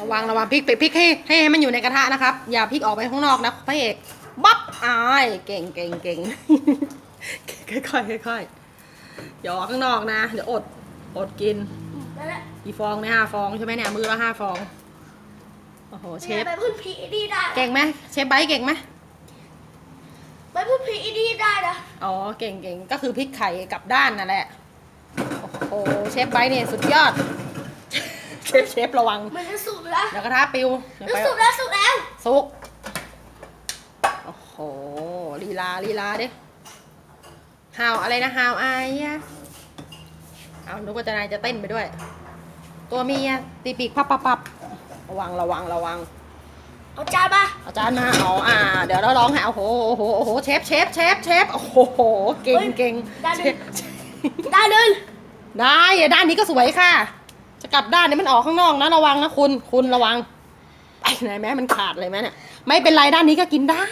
ระวังระวังพริกไปพริกให้ให้ให้มันอยู่ในกระทะนะครับ อย่าพริกออกไปข้างนอกนะพระเอกบ๊อบอ้ายเก่งเก่งเก่งค่อยๆค่อยๆอย่าออกข้างนอกนะ เดี๋ยวอดอดกินนั่นแหละกี่ฟองเนี่ยห้าฟองใช่ไหมเนี่ยมือละห้าฟองโอ้โหเชฟไปพึ่งผีดีได้เก่งไหมเชฟไบร์ทเก่งไหมไปพึ่งผีดีได้นะอ๋อเก่งเก่งก็คือพริกไข่กลับด้านนั่นแหละโอ้โหเชฟไบร์ทเนี่ยสุดยอด เชฟเชฟระวัง มันจะสุกแล้วเดี๋ยวกระทะปิวเดี๋ยวจะไปสุกแล้วสุกแล้วสุก โอ้โหลีลาลีลาดิฮาวอะไรนะฮาวอายะเอานึกว่าจะนายจะเต้นไปด้วย ตัวเมียตีปีกพับปับปับระวังระวังระวัง เอาจานมาอาจารย์มาอ๋ออ่า เดี๋ยวเราร้องให้โอ้โหโอ้โหโอ้โหเชฟเชฟเชฟเชฟโอ้โหเก่งเก่งด้านเชหนึฟงด้านหนึงได้อะด้านนี้ก็สวยค่ะ จะกลับด้านนี้มันออกข้างนอกนะระวังนะคุณคุณระวังไปไหนแม่มันขาดเลยไหมเนี่ยไม่เป็นไรด้านนี้ก็กินได้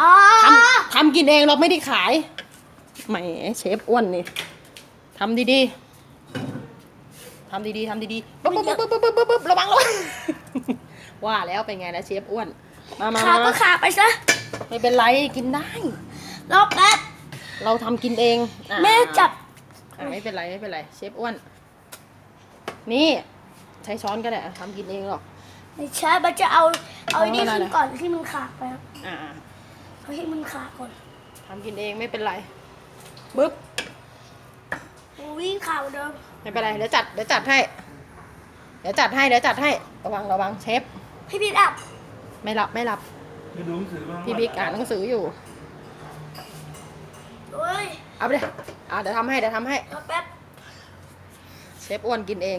อ๋อทำทำกินเองเราไม่ได้ขายแหมเชฟอ้วนนี่ทำดีๆทำดีๆทำดีๆปึ๊บปึ๊บปึ๊บปึ๊บปึ๊บปึ๊บปึ๊บระวังระวังว่าแล้วเป็นไงนะเชฟอ้วนมามาขาก็มาขาไปซะไม่เป็นไรกินได้รอแป๊บเราทำกินเองอะแม่จับอะไม่เป็นไรไม่เป็นไรเชฟอ้วน นี่ ใช้ช้อนก็ได้อะทำกินเองหรอก ไม่ใช่มันจะเอา เอาไอ้นี่เอาอะไรขึ้นก่อนที่มันขาดไปครับอ่าเอาให้มันขาดก่อนทำกินเองไม่เป็นไรปึ๊บโอ้วิ่งขาเหมือนเดิมไม่เป็นไรเดี๋ยวจัดเดี๋ยวจัดให้ เดี๋ยวจัดให้เดี๋ยวจัดให้ระวังระวังเชฟพี่พี่ดับไม่หลับไม่หลับไปดูหนังสือมาพี่บิ๊กอ่านหนังสืออยู่โอ้ยเอาไปเลยอ่าเดี๋ยวทำให้เดี๋ยวทำให้รอแป๊บ เชฟอ้วนกินเอง